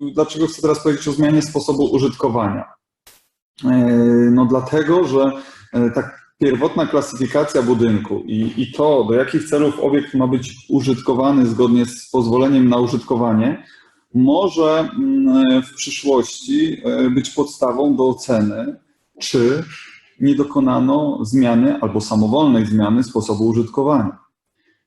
dlaczego chcę teraz powiedzieć o zmianie sposobu użytkowania? No dlatego, że tak pierwotna klasyfikacja budynku i, i to, do jakich celów obiekt ma być użytkowany zgodnie z pozwoleniem na użytkowanie, może mm, w przyszłości e, być podstawą do oceny, czy nie dokonano zmiany albo samowolnej zmiany sposobu użytkowania.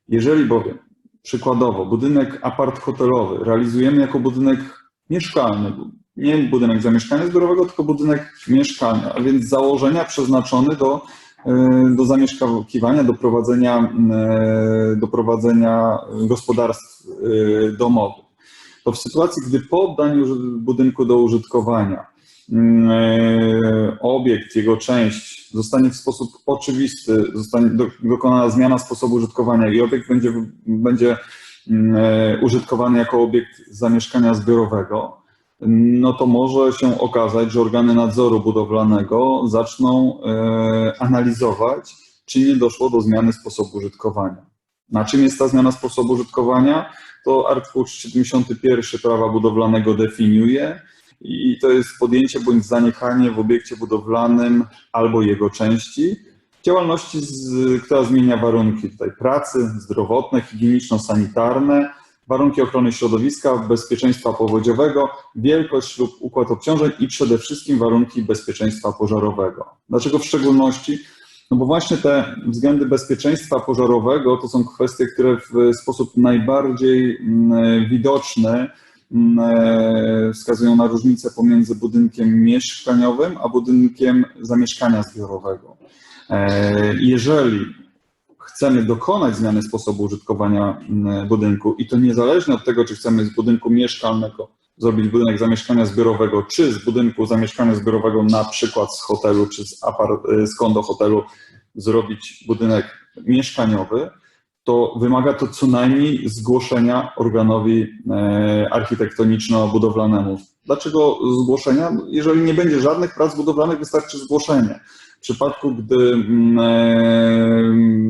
Jeżeli bowiem przykładowo budynek apart hotelowy realizujemy jako budynek mieszkalny, nie budynek zamieszkania zbiorowego, tylko budynek mieszkalny, a więc założenia przeznaczony do E, do zamieszkiwania, do prowadzenia, e, do prowadzenia gospodarstw e, domowych. To w sytuacji, gdy po oddaniu budynku do użytkowania obiekt, jego część zostanie w sposób oczywisty, zostanie dokonana zmiana sposobu użytkowania i obiekt będzie, będzie użytkowany jako obiekt zamieszkania zbiorowego, no to może się okazać, że organy nadzoru budowlanego zaczną e, analizować, czy nie doszło do zmiany sposobu użytkowania. Na czym jest ta zmiana sposobu użytkowania? To artykuł 71 prawa budowlanego definiuje i to jest podjęcie bądź zaniechanie w obiekcie budowlanym albo jego części działalności, która zmienia warunki tutaj pracy, zdrowotne, higieniczno-sanitarne, warunki ochrony środowiska, bezpieczeństwa powodziowego, wielkość lub układ obciążeń i przede wszystkim warunki bezpieczeństwa pożarowego. Dlaczego w szczególności? No bo właśnie te względy bezpieczeństwa pożarowego to są kwestie, które w sposób najbardziej mm, widoczny mm, e, wskazują na różnicę pomiędzy budynkiem mieszkaniowym a budynkiem zamieszkania zbiorowego. E, jeżeli chcemy dokonać zmiany sposobu użytkowania budynku i to niezależnie od tego, czy chcemy z budynku mieszkalnego zrobić budynek zamieszkania zbiorowego, czy z budynku zamieszkania zbiorowego na przykład z hotelu, czy z, apart- y, z kondo hotelu zrobić budynek mieszkaniowy, to wymaga to co najmniej zgłoszenia organowi e, architektoniczno-budowlanemu. Dlaczego zgłoszenia? Jeżeli nie będzie żadnych prac budowlanych, wystarczy zgłoszenie. W przypadku, gdy mm, e,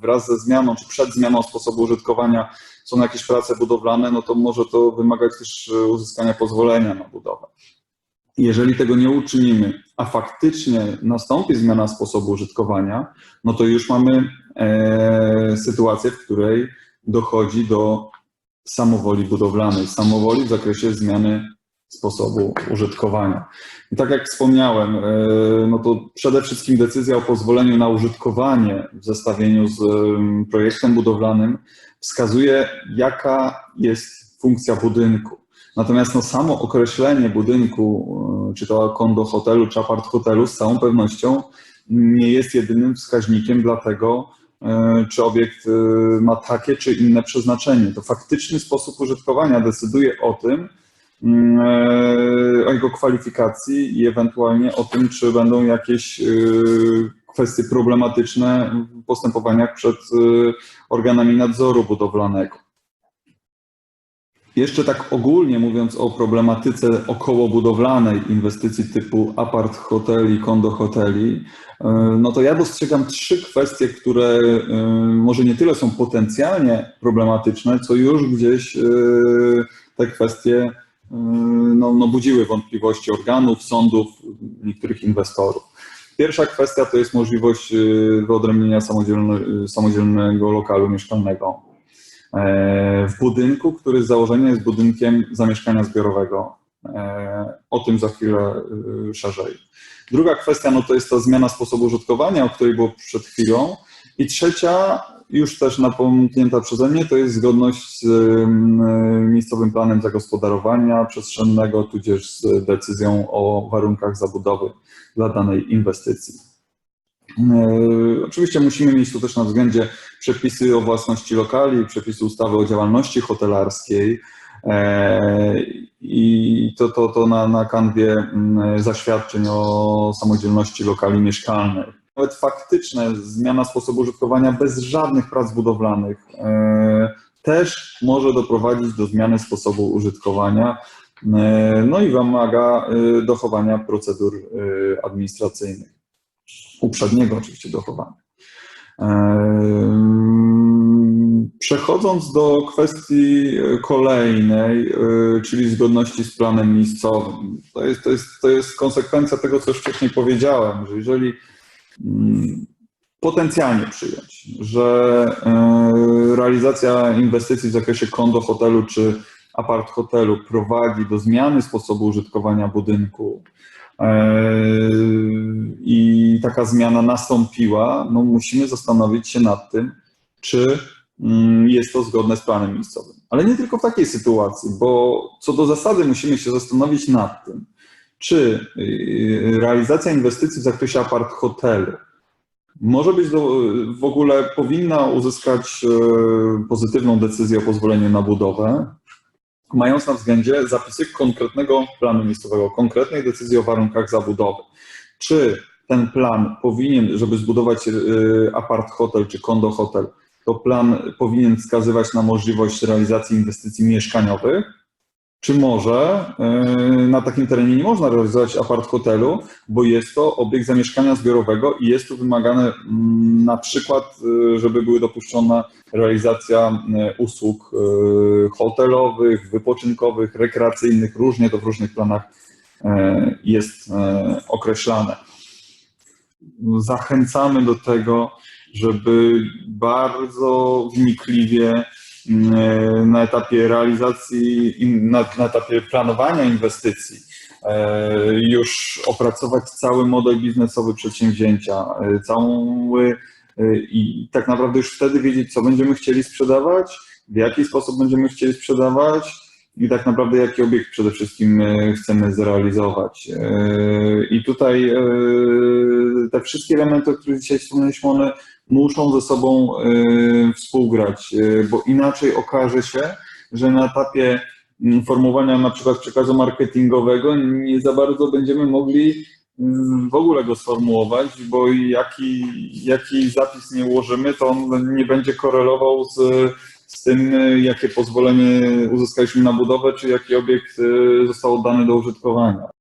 wraz ze zmianą, czy przed zmianą sposobu użytkowania są jakieś prace budowlane, no to może to wymagać też e, uzyskania pozwolenia na budowę. Jeżeli tego nie uczynimy, a faktycznie nastąpi zmiana sposobu użytkowania, no to już mamy sytuację, w której dochodzi do samowoli budowlanej, samowoli w zakresie zmiany sposobu użytkowania. I tak jak wspomniałem, e, no to przede wszystkim decyzja o pozwoleniu na użytkowanie w zestawieniu z projektem budowlanym wskazuje, jaka jest funkcja budynku. Natomiast no, samo określenie budynku, e, czy to kondo hotelu, czy apart hotelu, z całą pewnością nie jest jedynym wskaźnikiem dla tego, e, czy obiekt ma takie czy inne przeznaczenie. To faktyczny sposób użytkowania decyduje o tym, Mm, e, o jego kwalifikacji i ewentualnie o tym, czy będą jakieś e, kwestie problematyczne w postępowaniach przed e, organami nadzoru budowlanego. Jeszcze tak ogólnie mówiąc o problematyce okołobudowlanej inwestycji typu apart hoteli, kondo hoteli, no to ja dostrzegam trzy kwestie, które może nie tyle są potencjalnie problematyczne, co już gdzieś te kwestie no, no budziły wątpliwości organów, sądów, niektórych inwestorów. Pierwsza kwestia to jest możliwość wyodrębnienia samodzielne, samodzielnego lokalu mieszkalnego e, w budynku, który z założenia jest budynkiem zamieszkania zbiorowego. E, o tym za chwilę yy, szerzej. Druga kwestia no to jest ta zmiana sposobu użytkowania, o której było przed chwilą. I trzecia już też napomknięta przeze mnie, to jest zgodność z miejscowym planem zagospodarowania przestrzennego, tudzież z decyzją o warunkach zabudowy dla danej inwestycji. E, oczywiście musimy mieć tu też na względzie przepisy o własności lokali, przepisy ustawy o działalności hotelarskiej e, i to, to, to na, na kanwie zaświadczeń o samodzielności lokali mieszkalnych nawet faktyczne zmiana sposobu użytkowania bez żadnych prac budowlanych e, też może doprowadzić do zmiany sposobu użytkowania, no i wymaga dochowania procedur administracyjnych. Uprzedniego oczywiście dochowania. Przechodząc do kwestii kolejnej, e, czyli zgodności z planem miejscowym, to jest, to jest, to jest konsekwencja tego, co już wcześniej powiedziałem, że jeżeli mm, potencjalnie przyjąć, że e, realizacja inwestycji w zakresie kondo hotelu czy apart hotelu prowadzi do zmiany sposobu użytkowania budynku. I taka zmiana nastąpiła, no musimy zastanowić się nad tym, czy mm, jest to zgodne z planem miejscowym. Ale nie tylko w takiej sytuacji, bo co do zasady musimy się zastanowić nad tym, czy y, realizacja inwestycji w zakresie apart hotelu może być do, w ogóle powinna uzyskać e, pozytywną decyzję o pozwoleniu na budowę, mając na względzie zapisy konkretnego planu miejscowego, konkretnej decyzji o warunkach zabudowy. Czy ten plan powinien, żeby zbudować e, apart hotel czy kondo hotel, to plan powinien wskazywać na możliwość realizacji inwestycji mieszkaniowych, czy może yy, na takim terenie nie można realizować apart hotelu, bo jest to obiekt zamieszkania zbiorowego i jest tu wymagane mm, na przykład, yy, żeby były dopuszczona realizacja yy, usług hotelowych, wypoczynkowych, rekreacyjnych, różnie to w różnych planach jest określane. Zachęcamy do tego, żeby bardzo wnikliwie na etapie realizacji, na, na etapie planowania inwestycji e, już opracować cały model biznesowy przedsięwzięcia, e, cały e, i tak naprawdę już wtedy wiedzieć, co będziemy chcieli sprzedawać, w jaki sposób będziemy chcieli sprzedawać i tak naprawdę jaki obiekt przede wszystkim chcemy zrealizować. I tutaj te wszystkie elementy, o których dzisiaj wspomnieliśmy, one muszą ze sobą y, współgrać, y, bo inaczej okaże się, że na etapie mm, formułowania na przykład przekazu marketingowego nie za bardzo będziemy mogli y, w ogóle go sformułować, bo jaki, jaki zapis nie ułożymy, to on nie będzie korelował z, z tym, jakie pozwolenie uzyskaliśmy na budowę, czy jaki obiekt został oddany do użytkowania.